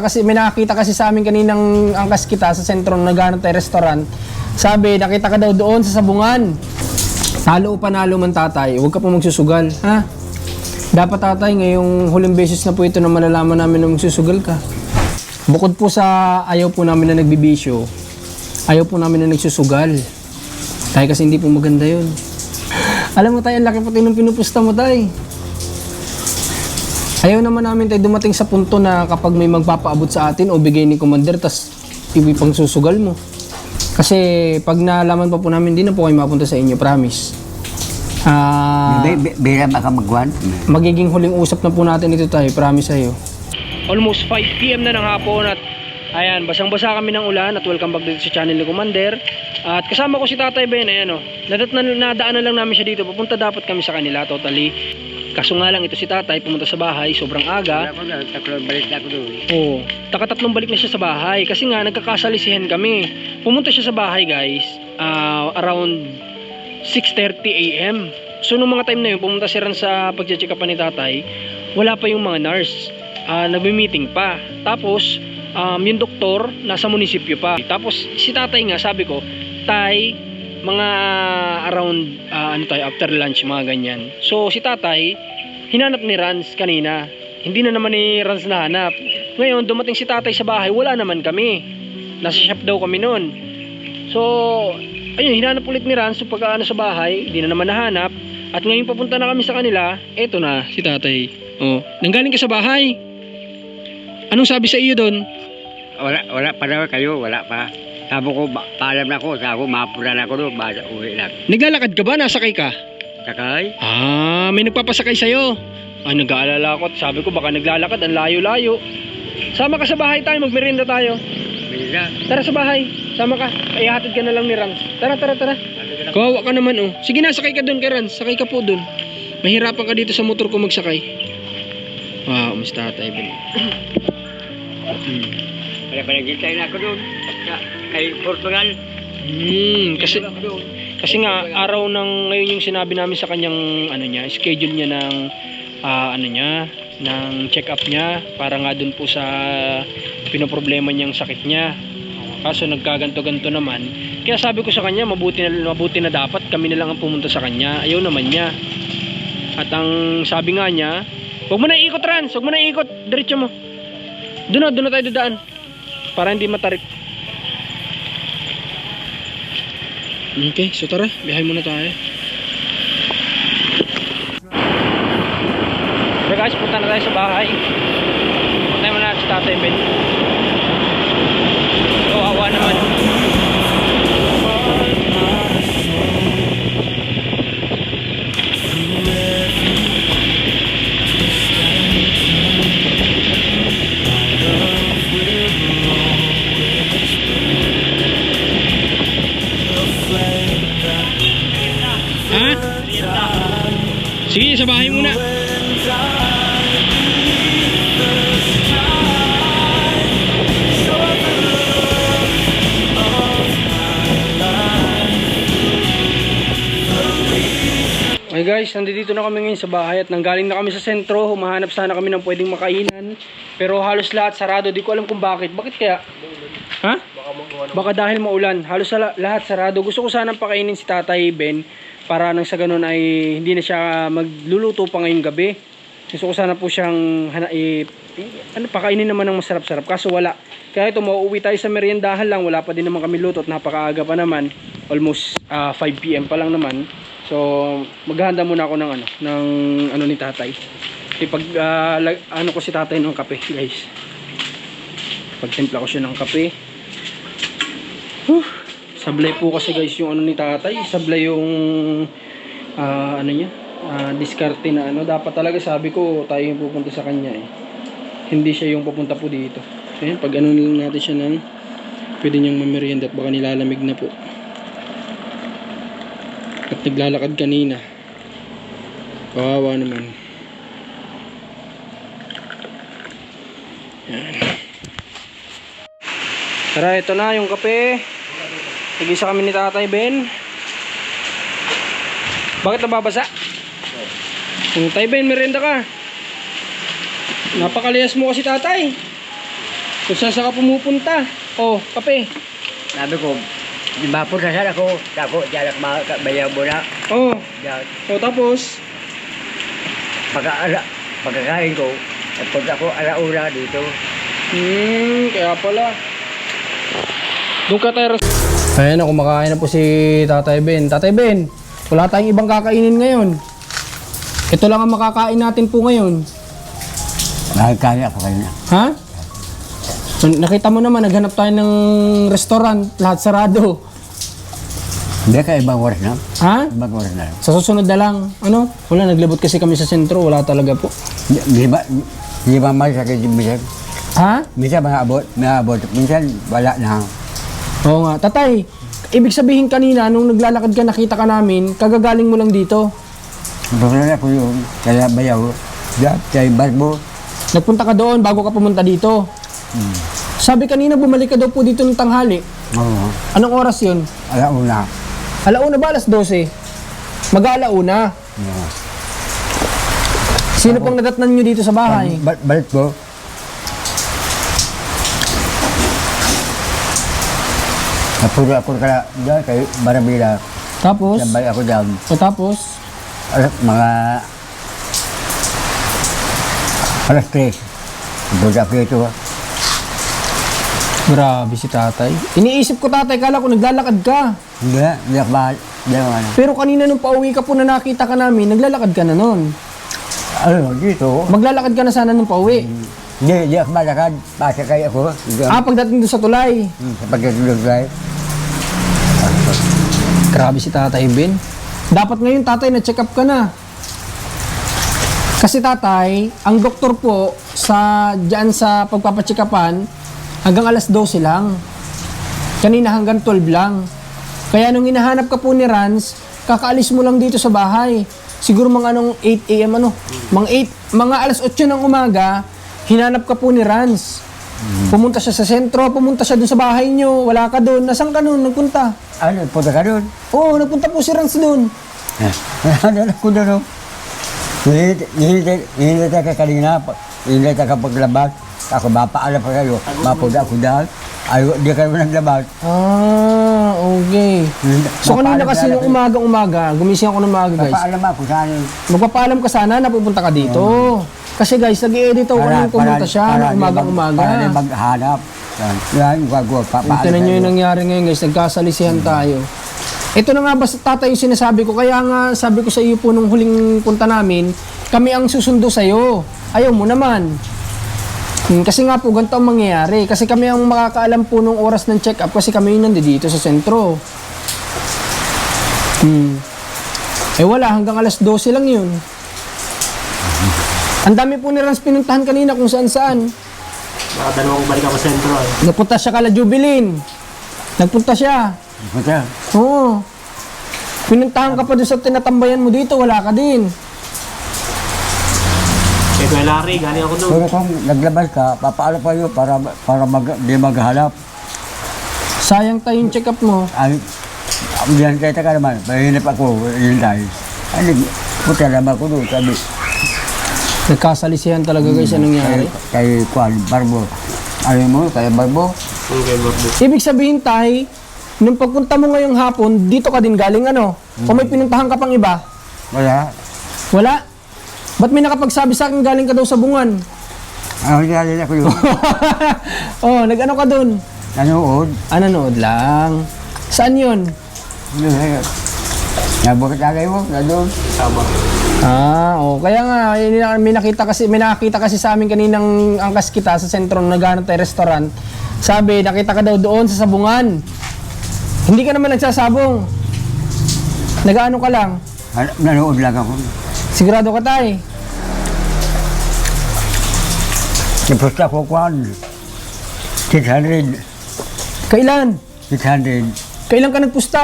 Kasi may nakakita kasi sa amin kaninang angkas kita sa sentro naghanap tayo restaurant. Sabi, nakita ka daw doon sa sabungan. Talo o panalo man tatay, huwag ka po magsusugal, ha? Dapat tatay, ngayong huling beses na po ito na malalaman namin na magsusugal ka. Bukod po sa ayaw po namin na nagbibisyo, ayaw po namin na nagsusugal. Tayo kasi hindi po maganda yun. Alam mo tayo, ang laki pati ng pinupusta mo tayo. Ayaw naman namin tayo dumating sa punto na kapag may magpapaabot sa atin o bigay ni Commander, tas ipipang susugal mo. Kasi pag nalaman pa po namin, di na po kayo mapunta sa inyo, promise. Ah, Bi- bi- Bira baka magwan. magiging huling usap na po natin ito tayo, promise sa'yo. Almost 5pm na ng hapon at ayan, basang-basa kami ng ulan at welcome back dito sa channel ni Commander. At kasama ko si Tatay Ben, ayan o. Nadat na, nadaanan lang namin siya dito. Papunta dapat kami sa kanila, totally. Kaso nga lang ito si Tatay, pumunta sa bahay, sobrang aga. Balik na ako doon. Oo. Takatatlong balik na siya sa bahay kasi nga nagkakasalisihan kami. Pumunta siya sa bahay guys ah, around 6.30 a.m. So nung mga time na yun, pumunta siya rin sa pagche-check up ni tatay, wala pa yung mga nurse. Ah, nagme-meeting pa. Tapos, um, yung doktor, nasa munisipyo pa. Tapos, si tatay nga, sabi ko, tay, mga around, ah, ano tayo, after lunch, mga ganyan. So, si tatay, hinanap ni Rans kanina. Hindi na naman ni Rans nahanap. Ngayon, dumating si tatay sa bahay, wala naman kami. Nasa shop daw kami noon. So, ayun, hinanap ulit ni Rans pag ano sa bahay, hindi na naman nahanap. At ngayon papunta na kami sa kanila, eto na, si tatay. Oh, nanggaling ka sa bahay. Anong sabi sa iyo doon? Wala, wala pa kayo, wala pa. Sabi ko, ba- paalam na ako, sabi ko, mapura na ako doon, basta uwi lang. Naglalakad ka ba? Nasakay ka? Sakay? Ah, may nagpapasakay sa'yo. Ah, nag-aalala ako at sabi ko baka naglalakad, ang layo-layo. Sama ka sa bahay tayo, magmerienda tayo. Bira. Tara sa bahay, sama ka. Ihatid ka na lang ni Rans. Tara, tara, tara. Kawawa ka naman oh. Sige na, sakay ka doon kay Rans. Sakay ka po doon. Mahirapan ka dito sa motor ko magsakay. Wow, mas tatay ba Wala pa naghintay na ako doon. Sa, kay Portugal. Hmm, kasi kasi nga araw ng ngayon yung sinabi namin sa kanyang ano niya, schedule niya ng ah, ano niya, ng check-up niya para nga doon po sa pinoproblema niyang sakit niya. Kaso nagkaganto-ganto naman. Kaya sabi ko sa kanya, mabuti na mabuti na dapat kami na lang ang pumunta sa kanya. Ayaw naman niya. At ang sabi nga niya, huwag mo na ikot Rans, huwag mo na ikot, diretso mo. Doon na, doon na tayo dadaan. Para hindi matarik. Okay, so tara, biyahe muna tayo. Sige, sa bahay muna. Okay guys, nandito na kami ngayon sa bahay at nanggaling na kami sa sentro. Humahanap sana kami ng pwedeng makainan. Pero halos lahat sarado. Di ko alam kung bakit. Bakit kaya? Ha? Baka dahil maulan. Halos lahat sarado. Gusto ko sanang pakainin si Tatay Ben para nang sa ganun ay hindi na siya magluluto pa ngayong gabi. Gusto ko sana po siyang hana, i- ano, pakainin naman ng masarap-sarap. Kaso wala. Kaya ito, mauuwi tayo sa meriendahan lang. Wala pa din naman kami luto at napakaaga pa naman. Almost ah, 5pm pa lang naman. So, maghahanda muna ako ng ano, ng ano ni tatay. Ipag, ah, lag- ano ko si tatay ng kape, guys. Pagtimpla ko siya ng kape. Whew. Sablay po kasi guys yung ano ni tatay. Sablay yung ah, ano niya. ah, diskarte na ano. Dapat talaga sabi ko tayo yung pupunta sa kanya eh. Hindi siya yung pupunta po dito. Ayan, pag ano lang natin siya ng pwede niyang mamerienda at baka nilalamig na po. At naglalakad kanina. Kawawa naman. Yan. Tara, ito na yung kape. Nag-isa kami ni Tatay Ben. Bakit nababasa? Kung Tay Ben, merenda ka. Napakaliyas mo kasi tatay. Kung saan saan ka pumupunta. Oh, kape. Sabi ko, mapura sana ako. Tako, diyan ako makabayaw mo na. Oh, Diyan. oh tapos. Pagka, pagkakain ko, pag ako alauna dito. Hmm, kaya pala. Doon ka tayo. Ayan na, kumakain na po si Tatay Ben. Tatay Ben, wala tayong ibang kakainin ngayon. Ito lang ang makakain natin po ngayon. Nakakaya ako kayo na. Ha? Nakita mo naman, naghanap tayo ng restaurant, lahat sarado. Hindi ka ibang oras na. Ha? Ibang oras na. Sa susunod na lang. Ano? Wala, naglibot kasi kami sa sentro. Wala talaga po. Di ba, di ba may sakit yung? Ha? Minsan mga abot, mga abot. Minsan wala na. Oo nga. Tatay, ibig sabihin kanina, nung naglalakad ka, nakita ka namin, kagagaling mo lang dito. Bukla ko yun. Kaya bayaw. Diyan, kay Barbo. Nagpunta ka doon bago ka pumunta dito. Hmm. Sabi kanina, bumalik ka daw po dito ng tanghali. Oo. Anong oras yun? Alauna. Alauna ba? Alas 12? Mag-aalauna. Oo. Sino pong nadatnan nyo dito sa bahay? Ba- balik ko. Napuro ako kaya dyan kay Barabila. Tapos? Sabay ako dyan. O tapos? Alas, mga... Alas 3. Napuro ako ito. Grabe si tatay. Iniisip ko tatay, kala ko naglalakad ka. Hindi, hindi ako mahal. Hindi ako ano. Pero kanina nung pauwi ka po na nakita ka namin, naglalakad ka na nun. Ano, dito. Maglalakad ka na sana nung pauwi. Hindi, hindi ako malakad. Pasakay ako. Hindi ako. Ah, pagdating doon sa tulay. Hmm, Sa pagkatulog tayo. Grabe si tatay Ben. Dapat ngayon tatay na-check up ka na. Kasi tatay, ang doktor po sa diyan sa pagpapacheck upan hanggang alas 12 lang. Kanina hanggang 12 lang. Kaya nung hinahanap ka po ni Rans, kakaalis mo lang dito sa bahay. Siguro mga anong 8 a.m. ano, mga 8, mga alas 8 ng umaga, hinanap ka po ni Rans. Pumunta siya sa sentro, pumunta siya dun sa bahay niyo, wala ka doon. Nasaan ka noon? Nagpunta? Ano, punta ka doon. Oo, nagpunta po si Rans doon. Ano na ko doon. Hinihintay ka kanina. Hinihintay ka paglabas. Ako mapaalam pa kayo. Mapuda ako dahil. Ayaw, di kayo naglabas. Ah, okay. So kanina kasi nung umaga-umaga, gumising ako ng umaga guys. Mapaalam ako sa akin. Magpapaalam ka sana na pupunta ka dito. Kasi guys, nag-edit ako nung pumunta siya ng umaga-umaga. Para di maghanap. Yan, gagawa. Papaalam Ito na nyo yung nangyari ngayon guys, nagkasalisihan tayo. Ito na nga ba tatay yung sinasabi ko, kaya nga sabi ko sa iyo po nung huling punta namin, kami ang susundo sa iyo. Ayaw mo naman. Hmm, kasi nga po, ganito ang mangyayari. Kasi kami ang makakaalam po nung oras ng check-up kasi kami yung nandito sa sentro. Hmm. Eh wala, hanggang alas 12 lang yun. Ang dami po ni Rans pinuntahan kanina kung saan saan. Baka dalawang balik ako sa sentro eh. Nagpunta siya kala Jubilin. Nagpunta siya. Punta. Oo. Pinuntahan ka pa doon sa tinatambayan mo dito, wala ka din. Kay Kuya Larry, galing ako doon. Pero kung naglabas ka, papaalam kayo para, para mag, di maghanap. Sayang tayo yung check-up mo. Ay, diyan kayo ka naman. Mahinip ako. Yun tayo. Ay, puta naman ko doon. Sabi, Nagkasalisihan talaga guys, anong nangyari. kay, kay Kwan, Barbo. Ano mo, kay Barbo? Yung kay Bob Bob. Ibig sabihin tay, nung pagpunta mo ngayong hapon, dito ka din galing ano? O may pinuntahan ka pang iba? Wala. Wala? Ba't may nakapagsabi sa akin galing ka daw sa bungan? Ano nalala ko yun? oh, nag-ano ka doon? Nanood. Ah, nanood lang. Saan yun? Nabukit agay mo, nanood. Sama. Ah, oh, kaya nga na- may nakita kasi may nakita kasi sa amin kaninang angkas kita sa sentro ng naghanap tayo restaurant. Sabi, nakita ka daw doon sa sabungan. Hindi ka naman nagsasabong. Nagaano ka lang? Nan- Nanood lang ako. Sigurado ka tay. Tapos ako, Kwan. 600. Kailan? 600. Kailan ka nagpusta?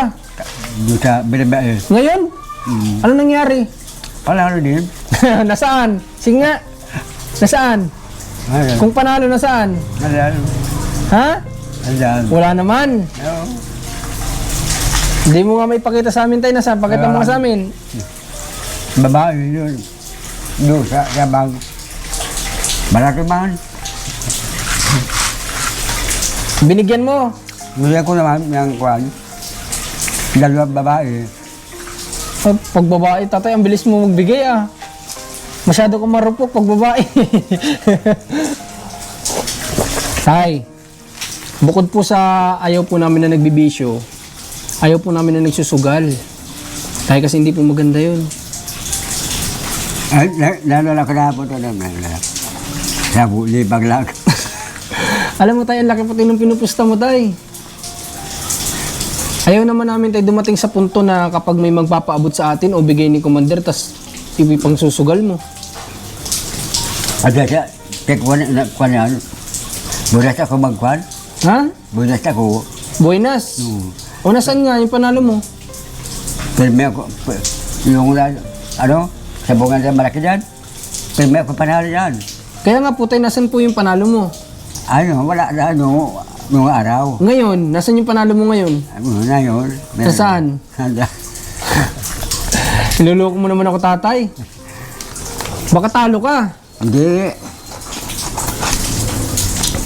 Doon sa Binabae. Ngayon? Ano nangyari? Panalo din. nasaan? Sige nga. Nasaan? Ano? Kung panalo nasaan? Ano? Ha? Ano? Wala naman. Ano? Hindi mo nga may pakita sa amin tayo. Nasaan? Pakita mo nga sa amin. Babae yun. Doon sa, bag. Malaki man. Binigyan mo. Gusto ko naman ng kwan. Dalawang babae. Pag, pag babae, tatay, ang bilis mo magbigay ah. Masyado kang marupok pag babae. tay, bukod po sa ayaw po namin na nagbibisyo, ayaw po namin na nagsusugal. Tay, kasi hindi po maganda yun. Ay, la- lalo lang kahapon ito naman. Sabu, libag lang. Alam mo tayo, ang laki pati nung pinupusta mo tay. Ayaw naman namin tayo dumating sa punto na kapag may magpapaabot sa atin o bigay ni commander, tas ipipang susugal mo. At siya, tekwan na kwan yan. Budas ako magkwan. Ha? Budas ako. Buenas. Hmm. O nasan nga yung panalo mo? Pirme ako. p- Yung na- ano, sa malaki dyan. Pirme ako panalo dyan. Kaya nga po tayo, nasan po yung panalo mo? Ano, wala na ano, mga araw. Ngayon, nasan yung panalo mo ngayon? Ano na yun? meron. Nasaan? Handa. Niloloko mo naman ako tatay. Baka talo ka. Hindi.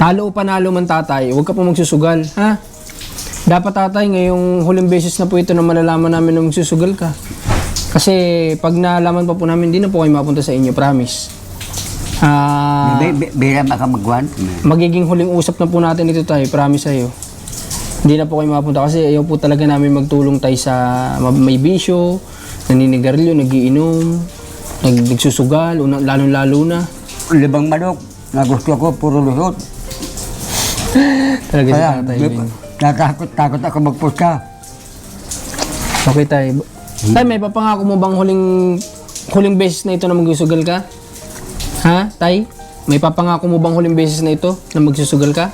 Talo o panalo man tatay, huwag ka po magsusugal, ha? Dapat tatay, ngayong huling beses na po ito na malalaman namin na magsusugal ka. Kasi pag nalaman pa po namin, hindi na po kayo mapunta sa inyo, promise. Ah, Bi- bi- Bira baka magkwan. magiging huling usap na po natin ito tayo, promise sa'yo. Hindi na po kayo mapunta kasi ayaw po talaga namin magtulong tayo sa ma- may bisyo, naninigarilyo, nagiinom, nag nagsusugal, una- lalong-lalo na. Libang manok. Na gusto ko, puro lusot. Talaga si Kaya, tatay. di- natakot, takot ako magpusta. Okay tayo. Tay, may papangako mo bang huling huling beses na ito na magsusugal ka? Ha, Tay? May papangako mo bang huling beses na ito na magsusugal ka?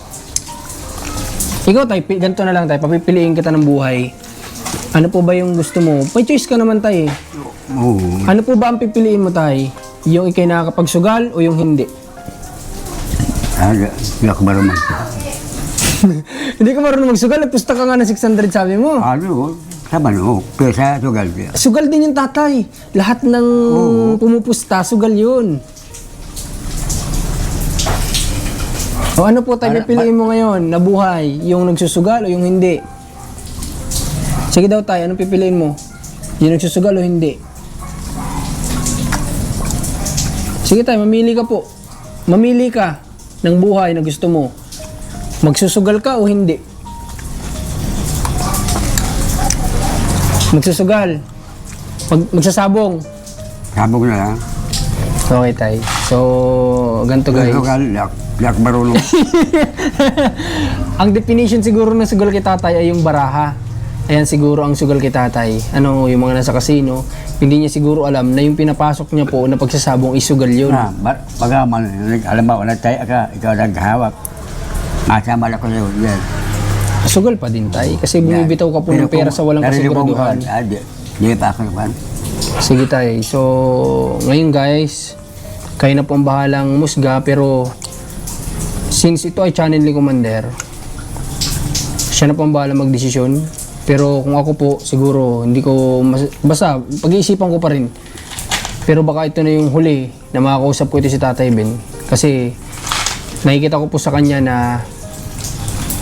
Ikaw, Tay, ganito na lang, Tay. Papipiliin kita ng buhay. Ano po ba yung gusto mo? May choice ka naman, Tay. eh. Oo. Ano po ba ang pipiliin mo, Tay? Yung ikay nakakapagsugal o yung hindi? Ah, Hindi ako marunong. hindi ka marunong magsugal. Nagpusta ka nga ng 600, sabi mo. Ano? Sa manok. Pero sa sugal. Sugal din yung tatay. Lahat ng pumupusta, sugal yun. O ano po tayo pipiliin mo ngayon na buhay? Yung nagsusugal o yung hindi? Sige daw tayo, anong pipiliin mo? Yung nagsusugal o hindi? Sige tayo, mamili ka po. Mamili ka ng buhay na gusto mo. Magsusugal ka o hindi? Magsusugal. Mag magsasabong. Sabog na lang. Okay, tay. So, ganito guys. sugal, di ako marunong. Ang definition siguro ng sugal kay tatay ay yung baraha. Ayan siguro ang sugal kay tatay. Ano, yung mga nasa kasino, hindi niya siguro alam na yung pinapasok niya po na pagsasabong is sugal yun. Na, ba- baga man, alam mo, nagtaya ka, ikaw naghawak. Masama na ko sa'yo. Yan. Sugal pa din tay. Kasi bumibitaw ka po ng pera sa walang kasiguraduhan. Ah, di, di pa ako naman. Sige tay. So, ngayon guys, kayo na po ang bahalang musga pero since ito ay channel ni Commander, siya na po ang bahala magdesisyon. Pero kung ako po, siguro, hindi ko, mas, basta, pag-iisipan ko pa rin. Pero baka ito na yung huli na makakausap ko ito si Tatay Ben. Kasi, nakikita ko po sa kanya na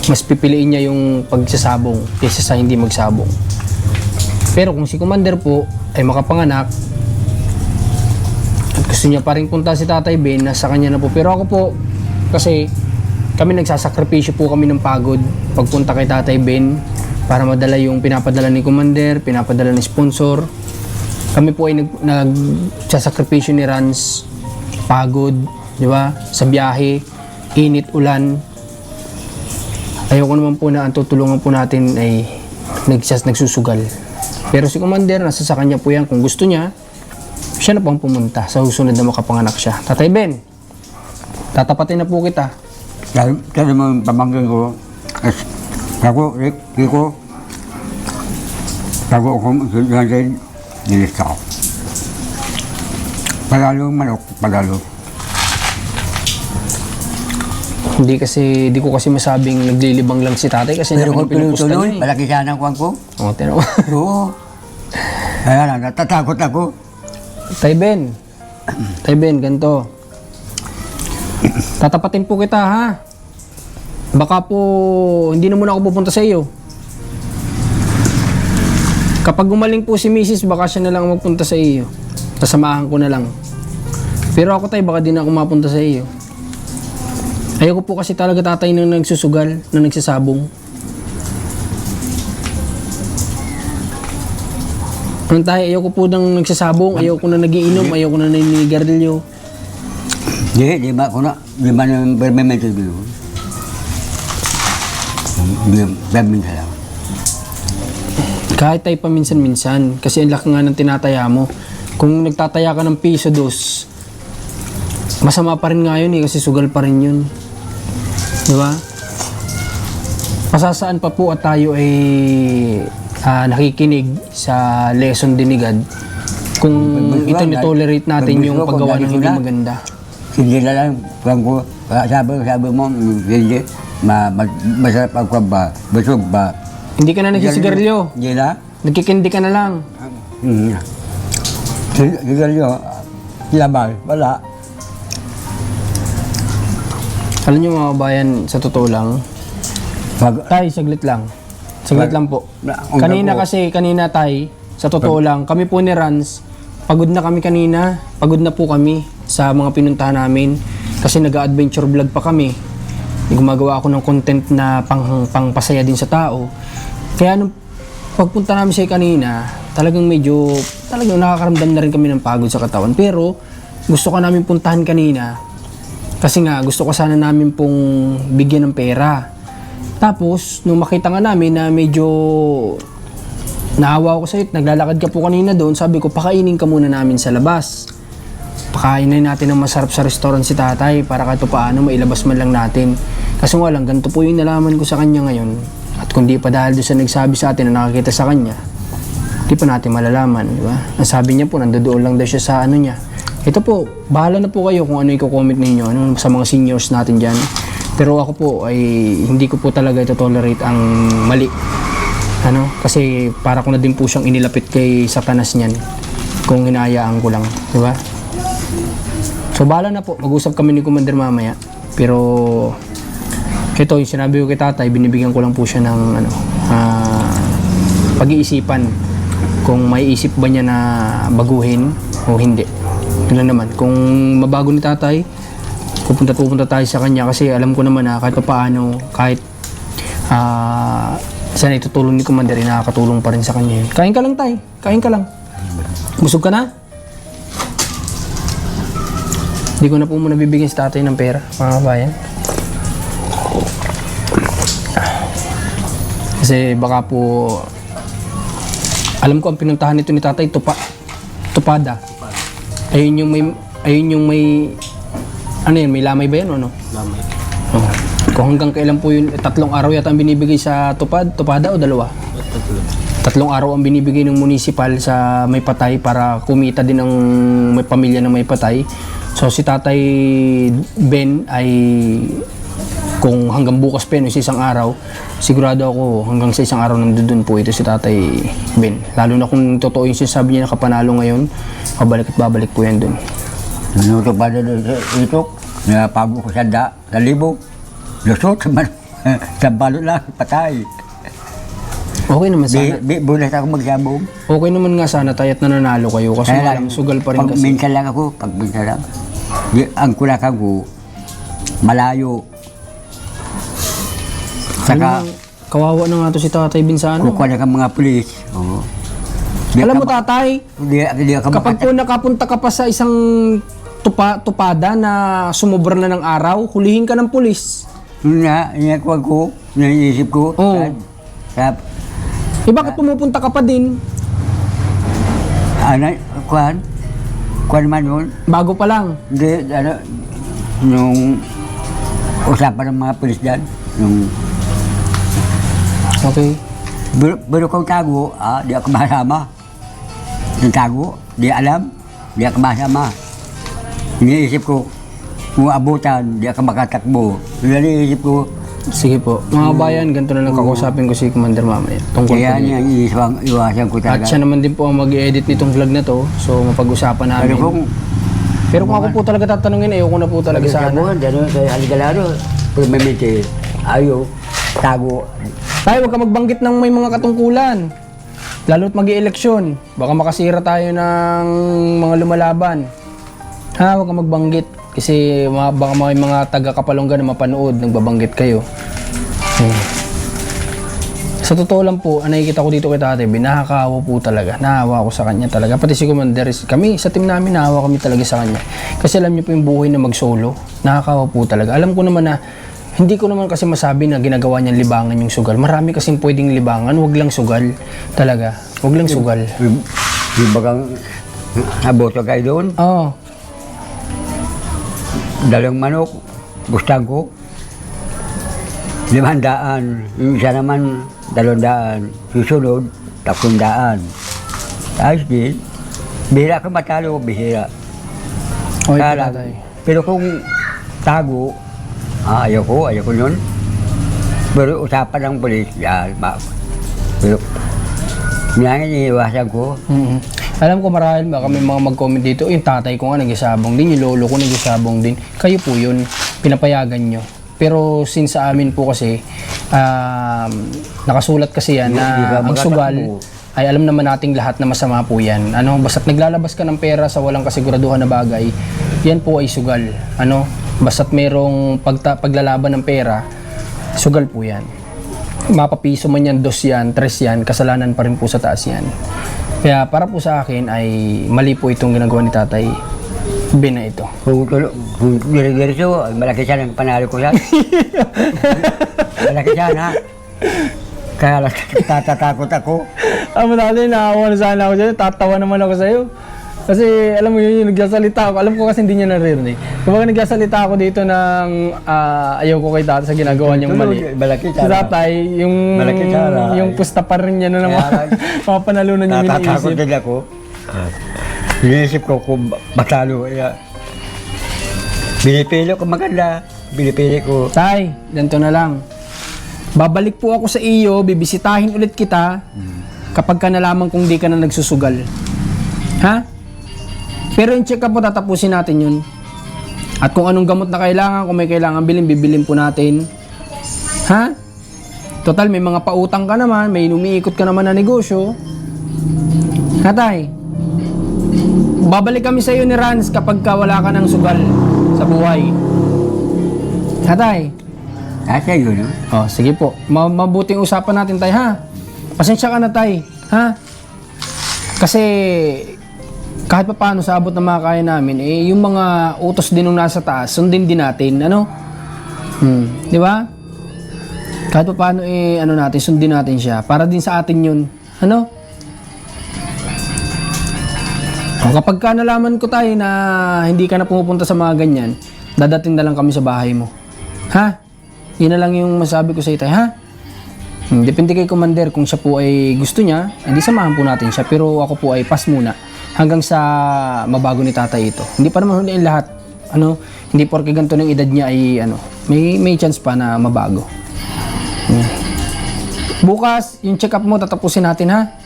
mas pipiliin niya yung pagsasabong kaysa sa hindi magsabong. Pero kung si Commander po ay makapanganak at gusto niya pa rin punta si Tatay Ben, nasa kanya na po. Pero ako po, kasi kami nagsasakripisyo po kami ng pagod pagpunta kay Tatay Ben para madala yung pinapadala ni Commander, pinapadala ni sponsor. Kami po ay nag, nagsasakripisyo ni Rans, pagod, di ba? Sa biyahe, init, ulan. Ayoko naman po na ang tutulungan po natin ay nagsas, nagsusugal. Pero si Commander, nasa sa kanya po yan. Kung gusto niya, siya na po ang pumunta sa susunod na makapanganak siya. Tatay Ben, tatapatin na po kita. Kaya kaya mo yung pamangkin ko, as, ako, Rick, Kiko, ako ako, ganyan, nilista ko. Palalo manok, palalo. Hindi kasi, di ko kasi masabing naglilibang lang si tatay kasi Pero kung tuloy-tuloy, eh. malaki sana ang kuwan ko. Oo, tinawa. Oo. Kaya lang, natatakot ako. Tay Ben, Tay Ben, ganito. Tatapatin po kita ha. Baka po, hindi na muna ako pupunta sa iyo. Kapag gumaling po si Mrs., baka siya na lang magpunta sa iyo. Tasamahan ko na lang. Pero ako tayo, baka di na ako mapunta sa iyo. Ayoko po kasi talaga tatay na nagsusugal, na nagsasabong. Anong tayo, ayoko po nang nagsasabong, ayoko na nagiinom, ayoko na naninigarilyo. Di, di ba ko na, di ba na permanente dulu? Di, permanente lang. Kahit tayo paminsan-minsan, kasi ang laki nga ng tinataya mo. Kung nagtataya ka ng piso dos, masama pa rin nga yun eh, kasi sugal pa rin yun. Di ba? Pasasaan pa po at tayo ay ah, nakikinig sa lesson dinigad kung ito ni-tolerate natin yung paggawa ng hindi maganda. Hindi na lang, kung ko, ah, sabi, sabi mo, hindi, ma, ma, masarap ang kwan ba, busog ba? Hindi ka na nagsisigarilyo. Hindi na? Nagkikindi ka na lang. Hmm. Sigarilyo, laban, wala. Alam niyo mga kabayan, sa totoo lang, Pag, Tay, saglit lang. Saglit lang po. Na- Kanina kasi, kanina tay, sa totoo lang, kami po ni Rans, pagod na kami kanina. Pagod na po kami sa mga pinuntahan namin. Kasi nag-adventure vlog pa kami. Gumagawa ako ng content na pang, pangpasaya din sa tao. Kaya nung pagpunta namin sa kanina, talagang medyo, talagang nakakaramdam na rin kami ng pagod sa katawan. Pero, gusto ko namin puntahan kanina kasi nga, gusto ko sana namin pong bigyan ng pera. Tapos, nung makita nga namin na medyo naawa ako sa iyo, naglalakad ka po kanina doon, sabi ko, pakainin ka muna namin sa labas. Pakainin natin ng masarap sa restaurant si tatay para kahit pa paano mailabas man lang natin. Kasi nga lang, ganito po yung nalaman ko sa kanya ngayon. At kung di pa dahil doon sa nagsabi sa atin na nakakita sa kanya, di pa natin malalaman, di ba? Ang sabi niya po, nandoon lang daw siya sa ano niya. Ito po, bahala na po kayo kung ano yung comment ninyo ano, sa mga seniors natin dyan. Pero ako po ay hindi ko po talaga ito tolerate ang mali. Ano? Kasi para ko na din po siyang inilapit kay satanas niyan kung hinayaan ko lang, di ba? So bahala na po, mag-usap kami ni Commander mamaya. Pero ito yung sinabi ko kay tatay, binibigyan ko lang po siya ng ano, ah, pag-iisipan kung may isip ba niya na baguhin o hindi. Yun naman. Kung mabago ni tatay, pupunta pupunta tayo sa kanya kasi alam ko naman na kahit pa paano, kahit ah sana itutulong ni Commander, eh, nakakatulong pa rin sa kanya yun. Kain ka lang tay, kain ka lang. Busog ka na? Hindi ko na po muna bibigyan si tatay ng pera, mga kabayan. Kasi baka po alam ko ang pinuntahan nito ni tatay tupa tupada. Ayun yung may ayun yung may ano yun, may lamay ba yan o ano? Lamay. Oh. Kung hanggang kailan po yun, tatlong araw yata ang binibigay sa tupad, tupada o dalawa? Tatlo. Tatlong araw ang binibigay ng municipal sa may patay para kumita din ang may pamilya ng may patay. So si Tatay Ben ay kung hanggang bukas pa yun, sa isang araw, sigurado ako hanggang sa isang araw nandun po ito si Tatay Ben. Lalo na kung totoo yung sinasabi niya na kapanalo ngayon, babalik at babalik po yan dun. Nanuto pa doon sa itok, napago ko sa da, sa libo. Lusot, sa balot lang, patay. Okay naman sana. di, bunas ako magsabong. Okay naman nga sana tayo at nananalo kayo kasi nga lang, sugal pa rin pag kasi. minsan lang ako, pag minsan lang. Ang kulakan ko, malayo. Saka, Ano, kawawa na nga to si Tatay Ben sa ano. kukuha na kang mga pulis. Oo. Di Alam ka mo ma- tatay, Di, di ka kapag po makata- nakapunta ka pa sa isang tupa, tupada na sumobra na ng araw, hulihin ka ng pulis. Yun nga, inakuha ko, naiisip ko. Oo. Sa, sa, Eh bakit pumupunta ka pa din? ano, kuhan? Kuhan man yun. Bago pa lang. Hindi, ano, nung usapan ng mga pulis dyan, nung Okay. Pero, pero kung tago, ah, di ako masama. Yung tago, di alam, di ako masama. Iniisip ko, kung abutan, di ako makatakbo. Yun ang iniisip ko, Sige po. Mga bayan, ganito na lang kakausapin ko si Commander mamaya. Tungkol kaya po niya dito. iwasan ko At talaga. siya naman din po ang mag-edit nitong vlog na to. So, mapag-usapan namin. Pero kung Pero kung ako po talaga tatanungin, ayoko na po talaga sana. sa buwan, dano, sa Aligalaro, permanente, Ayo, tago. Tayo, huwag ka magbanggit ng may mga katungkulan. Lalo't mag eleksyon Baka makasira tayo ng mga lumalaban. Ha, huwag ka magbanggit. Kasi mga, baka may mga taga-kapalongga na mapanood, nagbabanggit kayo. Hmm. Sa totoo lang po, ang nakikita ko dito kay tatay, binakakawa po talaga. Nahawa ko sa kanya talaga. Pati si Commander, kami, sa team namin, nahawa kami talaga sa kanya. Kasi alam niyo po yung buhay na mag-solo, nakakawa po talaga. Alam ko naman na, hindi ko naman kasi masabi na ginagawa niyang libangan yung sugal. Marami kasing pwedeng libangan, wag lang sugal. Talaga, wag lang sugal. Yung, bagang naboto kayo doon. Oo. Dalawang manok, bustang ko. Limandaan. Yung isa naman, dalawang daan. Susunod, tatlong daan. Ayos din. Bihira ka matalo, bihira. Lang, tatay. Pero kung tago, ah, ayaw ko, ayaw ko yun. Pero usapan ng polis, yan, ma- pero yan iniiwasan ko. Mhm. Alam ko marahil baka may mga mag-comment dito, yung tatay ko nga nagsasabong din, yung lolo ko nagsasabong din. Kayo po yun, pinapayagan nyo. Pero since sa amin po kasi, um, nakasulat kasi yan na ang sugal ay alam naman nating lahat na masama po yan. Ano, basta't naglalabas ka ng pera sa walang kasiguraduhan na bagay, yan po ay sugal. Ano, basta't merong pagta- paglalaban ng pera, sugal po yan mapapiso man yan, dos yan, tres yan, kasalanan pa rin po sa taas yan. Kaya para po sa akin ay mali po itong ginagawa ni tatay. Ben na ito. Kung, tulo- kung dire-diretso, ay malaki siya ng panalo ko yan. malaki siya ha. Kaya lang tatatakot ako. Ah, madali, nakakuha na sana ako sa'yo. Tatawa naman ako sa'yo. Kasi alam mo yun, yung nagsasalita ako. Alam ko kasi hindi niya naririnig. Kapag nagsasalita ako dito ng ah, ayaw ko kay tatay sa ginagawa niyang mali. Malaki Si tatay, yung, Malaki tsara. yung pusta pa rin niya na naman. Kaya lang, mga panalunan niya Tatatakot iniisip. din ako. Iniisip ko kung matalo kaya. Binipili ko maganda. Binipili ko. Tay, ganito na lang. Babalik po ako sa iyo, bibisitahin ulit kita kapag ka nalaman kung di ka na nagsusugal. Ha? Pero yung check up po, tatapusin natin yun. At kung anong gamot na kailangan, kung may kailangan bilhin, bibilin po natin. Ha? Total, may mga pautang ka naman, may umiikot ka naman na negosyo. Ha, tay? Babalik kami sa iyo ni Rans kapag ka wala ka ng sugal sa buhay. Ha, tay? Kasi yun, no? Oh, sige po. Ma- mabuting usapan natin, tay, ha? Pasensya ka na, tay. Ha? Kasi kahit pa paano sa abot ng mga kaya namin, eh, yung mga utos din nung nasa taas, sundin din natin, ano? Hmm, di ba? Kahit pa paano, eh, ano natin, sundin natin siya. Para din sa atin yun. Ano? O, kapag ka nalaman ko tayo na hindi ka na pumupunta sa mga ganyan, dadating na lang kami sa bahay mo. Ha? Yun na lang yung masabi ko sa itay, ha? Hmm, depende kay Commander kung siya po ay gusto niya, hindi samahan po natin siya. Pero ako po ay pass muna hanggang sa mabago ni tatay ito. Hindi pa naman huli ang lahat. Ano, hindi porke ganito ng edad niya ay ano, may may chance pa na mabago. Hmm. Bukas, yung check-up mo tatapusin natin ha.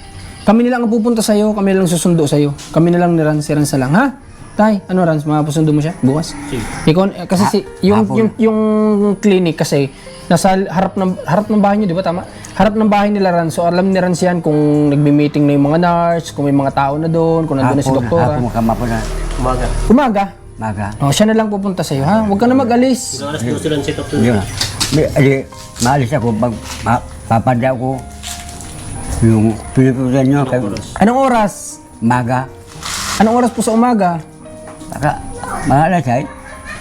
Kami na lang ang pupunta sa'yo, kami na lang susundo sa'yo. Kami na lang ni Rans, si Rans lang ha. Tay, ano Rans, mapusundo mo siya bukas? Sige. Ikaw, eh, kasi si, yung, yung, yung clinic kasi, nasa harap ng, harap ng bahay niyo, di ba tama? Harap ng bahay nila Rans. So alam ni Rans yan kung nagmi-meeting na yung mga nurse, kung may mga tao na doon, kung nandun na si Hapon, doktora. hapon kamapo na. Umaga. Umaga. Maga. Oh, siya na lang pupunta sa'yo, ha? Huwag ka na mag-alis. Yung alas 12 lang set up to. Yun. Di, di, maalis ako, pag ma, papanda ko, yung piliputan nyo, kay, Anong oras? maga, Anong oras po sa umaga? baka, mga alas ay,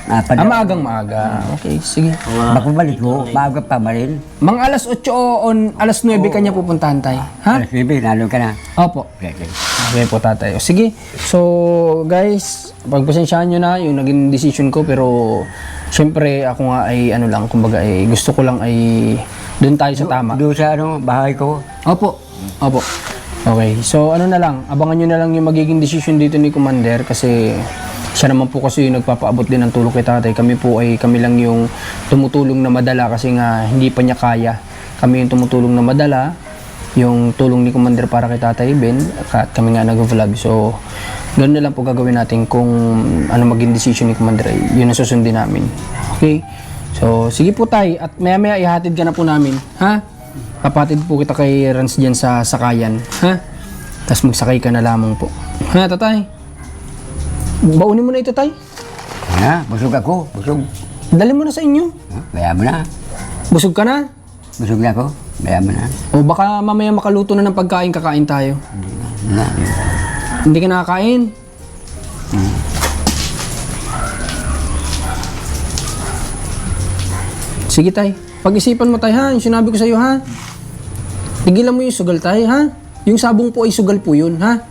Ah, napanda. maagang maaga. Okay, sige. Baka balik ko, maaga pa ba rin? Mga alas 8 o on, alas 9 kanya pupuntahan tayo. Ha? Alas 9, nalo ka na. Opo. Okay, okay. Okay po tatay. O, sige. So, guys, pagpasensyahan nyo na yung naging decision ko pero syempre ako nga ay ano lang, kumbaga ay gusto ko lang ay doon tayo sa tama. Doon sa ano, bahay ko, Opo. Opo. Okay. So, ano na lang, abangan nyo na lang yung magiging decision dito ni Commander kasi siya naman po kasi yung nagpapaabot din ng tulong kay tatay. Kami po ay kami lang yung tumutulong na madala kasi nga hindi pa niya kaya. Kami yung tumutulong na madala yung tulong ni Commander para kay Tatay Ben at kami nga nag-vlog. So, ganoon na lang po gagawin natin kung ano maging decision ni Commander yun ang susundin namin. Okay? So, sige po tay. At maya maya ihatid ka na po namin. Ha? Kapatid po kita kay Rans dyan sa sakayan. Ha? Tapos magsakay ka na lamang po. Ha, tatay? Baunin mo na ito, tay. Na, busog ako. Busog. Dali mo na sa inyo. Ha? Kaya mo na. Busog ka na. Busog na ako. Kaya mo na. O baka mamaya makaluto na ng pagkain, kakain tayo. Na. Hindi ka nakakain. Sige tay, pag-isipan mo tay ha, yung sinabi ko sa iyo ha. Tigilan mo yung sugal tay ha. Yung sabong po ay sugal po yun ha.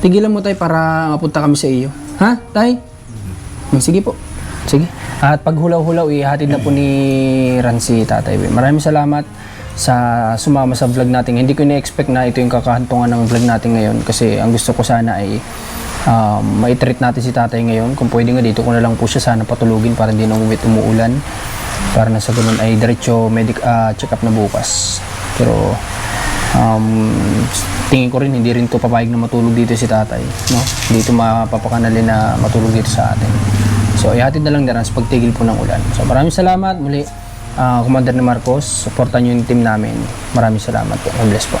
Tigilan mo tay para mapunta kami sa iyo. Ha, tay? Hmm, Sige po. Sige. At pag hulaw-hulaw, ihatid na po ni Ransi Tatay. Will. Maraming salamat sa sumama sa vlog natin. Hindi ko na-expect na ito yung kakahantungan ng vlog natin ngayon kasi ang gusto ko sana ay um, maitreat natin si tatay ngayon. Kung pwede nga dito ko na lang po siya sana patulugin para hindi na umuwi umuulan. Para na sa ganun ay diretso medic ah, check up na bukas. Pero um, tingin ko rin hindi rin to papayag na matulog dito si tatay. No? Dito mapapakanalin na matulog dito sa atin. So ihatid na lang na sa pagtigil po ng ulan. So maraming salamat muli. ah, Commander ni Marcos, supportan niyo yung team namin. Maraming salamat po. God bless po.